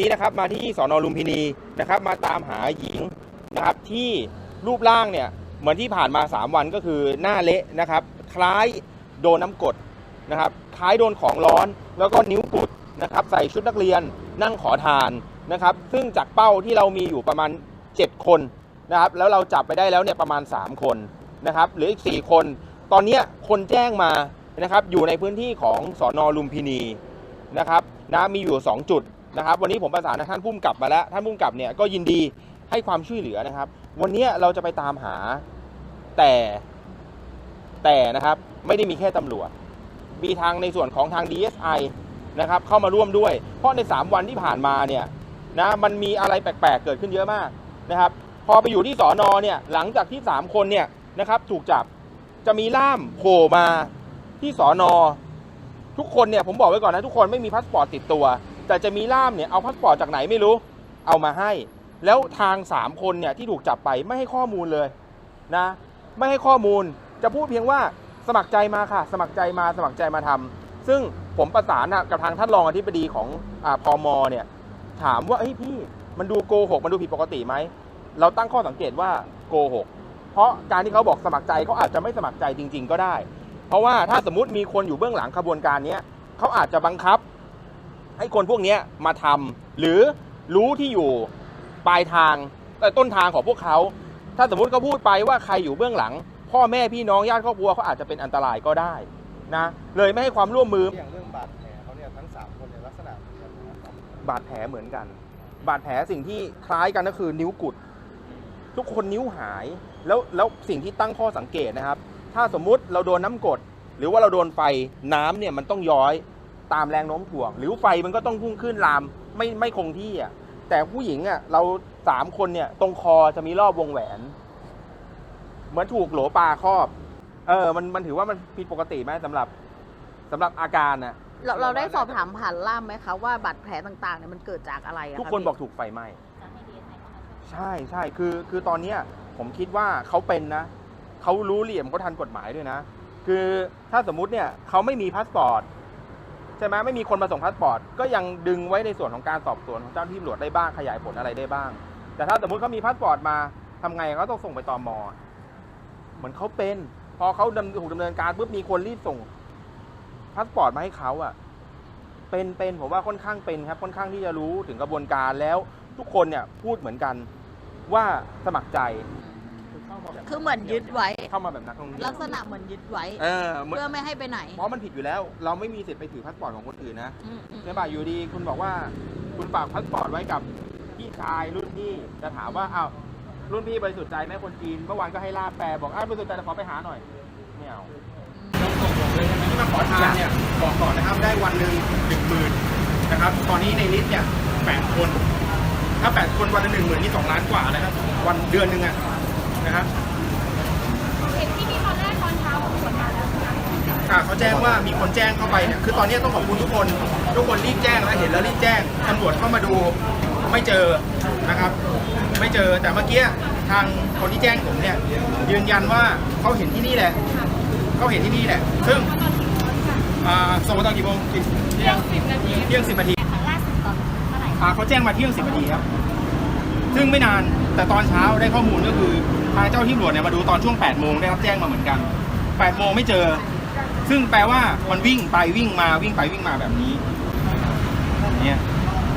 นี้นะครับมาที่สอนอลุมพินีนะครับมาตามหาหญิงนะครับที่รูปร่างเนี่ยเหมือนที่ผ่านมา 3 วันก็คือหน้าเละนะครับ คล้ายโดนน้ำกดนะครับคล้ายโดนของร้อนแล้วก็นิ้วกุดนะครับใส่ชุดนักเรียนนั่งขอทานนะครับ ซึ่งจากเป้าที่เรามีอยู่ประมาณ 7 คนนะครับแล้วเราจับไปได้แล้วเนี่ยประมาณ 3 คนนะครับหลืออีก 4 คน ตอนนี้คนแจ้งมานะครับอยู่ในพื้นที่ของสอนอลุมพินีนะครับนะมีอยู่ 2 จุด นะครับ วันนี้ผมประสานท่านผู้กำกับมาแล้ว ท่านผู้กำกับเนี่ยก็ยินดีให้ความช่วยเหลือนะครับ วันนี้เราจะไปตามหาแต่แต่นะครับไม่ได้มีแค่ตำรวจ มีทางในส่วนของทาง DSI นะครับเข้ามาร่วมด้วย เพราะใน 3 วันที่ผ่านมาเนี่ยนะมันมีอะไรแปลกๆ เกิดขึ้นเยอะมากนะครับ พอไปอยู่ที่สอนอเนี่ยหลังจากที่ 3 คนเนี่ยนะครับถูกจับจะมีล่ามโผล่มาที่สอนอทุกคนเนี่ยผมบอกไว้ก่อนนะทุกคนไม่มีพาสปอร์ตติดตัว แต่จะมีล่ามเนี่ยเอาพาสปอร์ตจากไหนไม่รู้ เอามาให้ แล้วทาง 3 คนเนี่ยที่ถูกจับไปไม่ให้ข้อมูลเลยนะ ไม่ให้ข้อมูลจะพูดเพียงว่าสมัครใจมาค่ะ สมัครใจมาสมัครใจมาทำซึ่งผมประสานกับทางท่านรองอธิบดีของอาพมเนี่ยถามว่าเฮ้ยพี่มันดูโกหกมันดูผิดปกติไหมเราตั้งข้อสังเกตว่าโกหกเพราะการที่เขาบอกสมัครใจเขาอาจจะไม่สมัครใจจริง ๆ ก็ได้ เพราะว่าถ้าสมมติมีคนอยู่เบื้องหลังขบวนการนี้เขาอาจจะบังคับ ให้คนพวกเนี้ยมาทำหรือรู้ที่อยู่ปลายทางแต่ต้นทางของพวกเขา ถ้าสมมติเขาพูดไปว่าใครอยู่เบื้องหลัง พ่อแม่พี่น้องญาติครอบครัวเขาอาจจะเป็นอันตรายก็ได้นะเลยไม่ให้ความร่วมมืออย่างเรื่องบาดแผลเขาเนี่ยทั้งสามคนเนี่ยลักษณะเหมือนกันนะครับบาดแผลเหมือนกัน บาดแผลสิ่งที่คล้ายกันก็คือนิ้วกุด ทุกคนนิ้วหายแล้วแล้วสิ่งที่ตั้งข้อสังเกตนะครับ ถ้าสมมุติเราโดนน้ำกรดหรือว่าเราโดนไฟน้ำเนี่ยมันต้องย้อย ตามแรงโน้มถ่วง หรือไฟมันก็ต้องพุ่งขึ้นลามไม่ไม่คงที่อะแต่ผู้หญิงอะเราสามคนเนี่ย ตรงคอจะมีรอบวงแหวน เหมือนถูกโหลปลาครอบ เออ มันมันถือว่ามันผิดปกติไหมสำหรับสำหรับอาการน่ะ เราเราได้สอบถามผ่านล่ามไหมคะว่าบาดแผลต่างๆเนี่ยมันเกิดจากอะไรอะทุกะคนพี่บอกถูกไฟไหม้ ใช่ใช่คือคือตอนเนี้ยผมคิดว่าเขาเป็นนะ เขารู้เหลี่ยมเขาทันกฎหมายด้วยนะ คือถ้าสมมุติเนี่ยเขาไม่มีพาสปอร์ต ใช่ไหมไม่มีคนมาส่งพาสปอร์ตก็ยังดึงไว้ในส่วนของการสอบสวนของเจ้าหน้าที่ตำรวจได้บ้างขยายผลอะไรได้บ้าง แต่ถ้าสมมติเขามีพาสปอร์ตมาทำไงเขาต้องส่งไปตอมอเหมือนเขาเป็น พอเขาดำถูกดำเนินการปุ๊บมีคนรีบส่งพาสปอร์ตมาให้เขาอะเป็นเป็นผมว่าค่อนข้างเป็นครับ ค่อนข้างที่จะรู้ถึงกระบวนการแล้วทุกคนเนี่ยพูดเหมือนกันว่าสมัครใจ มาแบบคือเหมือนยึดไว้ เข้ามาแบบนักท่องเที่ยวลักษณะเหมือนยึดไว้ เออเหมือนเพื่อไม่ให้ไปไหนเพราะมันผิดอยู่แล้ว เราไม่มีสิทธิ์ไปถือพาสปอร์ตของคนอื่นนะอืมอืม ใช่ป่ะอยู่ดีคุณบอกว่า คุณฝากพาสปอร์ตไว้กับพี่ชายรุ่นพี่จะถามว่าอ้าวรุ่นพี่บริสุทธิ์ใจไหมคนจีนเมื่อวานก็ให้ล่ามแปลบอกอ้าวบริสุทธิ์ใจแต่ขอไปหาหน่อยไม่เอาที่มาขอทานเนี่ยบอกก่อนนะครับได้วันหนึ่งหนึ่งหมื่นนะครับ ตอนนี้ในลิสต์เนี่ยแปดคน ถ้าแปดคนวันละหนึ่งหมื่นนี่สองล้านกว่าเลยครับวันเดือนหนึ่งอะ นะครับเห็นที่มีตอนแรกตอนเช้าของคนมาแล้วอ่าเขาแจ้งว่ามีคนแจ้งเข้าไปเนี่ยคือตอนนี้ต้องขอบคุณทุกคน ทุกคนรีบแจ้งแล้วเห็นแล้วรีบแจ้งตำรวจเข้ามาดูไม่เจอนะครับ ไม่เจอแต่เมื่อกี้ทางคนที่แจ้งผมเนี่ย ยืนยันว่าเขาเห็นที่นี่แหละเขาเห็นที่นี่แหละ ซึ่งอ่าส่งมาตอนกี่โมงกี่เที่ยงสิบนาทีเที่ยงสิบนาทีครั้งล่าสุดตอนเมื่อไหร่อ่าเขาแจ้งมาเที่ยงสิบนาทีครับซึ่งไม่นานแต่ตอนเช้าได้ข้อมูลก็คือ ทางเจ้าที่ตำรวจเนี่ยมาดูตอนช่วง8โมงได้รับแจ้งมาเหมือนกัน8โมงไม่เจอ ซึ่งแปลว่ามันวิ่งไปวิ่งมาวิ่งไปวิ่งมาแบบนี้เนี่ย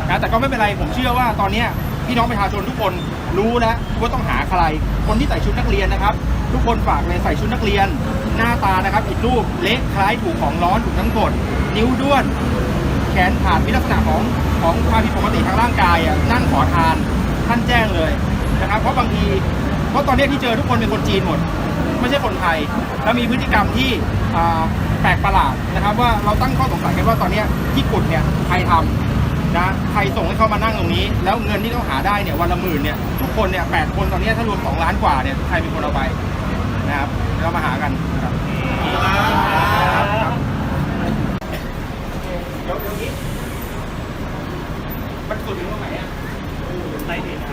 นะแต่ก็ไม่เป็นไรผมเชื่อว่าตอนเนี้พี่น้องประชาชนทุกคนรู้แล้วว่าต้องหาใคร คนที่ใส่ชุดนักเรียนนะครับ ทุกคนฝากเลยใส่ชุดนักเรียน หน้าตานะครับผิดรูปเละคล้ายถูกของร้อนถูกน้ำกดนิ้วด้วน แขนขาดมีลักษณะของของความผิดปกติทางร่างกายอะนั่งขอทานท่านแจ้งเลยนะครับ เพราะบางที เพราะตอนนี้ที่เจอทุกคนเป็นคนจีนหมด ไม่ใช่คนไทย แล้วมีพฤติกรรมที่แปลกประหลาดนะครับ ว่าเราตั้งข้อสงสัยกันว่าตอนนี้ที่ปุ่เนี่ยใครทำนะใครส่งให้เขามานั่งตรงนี้ แล้วเงินที่ต้องหาได้เนี่ยวันละหมื่นเนี่ยทุกคนเนี่ยแปดคนตอนนี้ถ้ารวมสองล้านกว่าเนี่ยใครเป็นคนเอาไปนะครับเรามาหากันครับยวยวนี้มันสุดถึงตรงไหนอะไหนดีนะ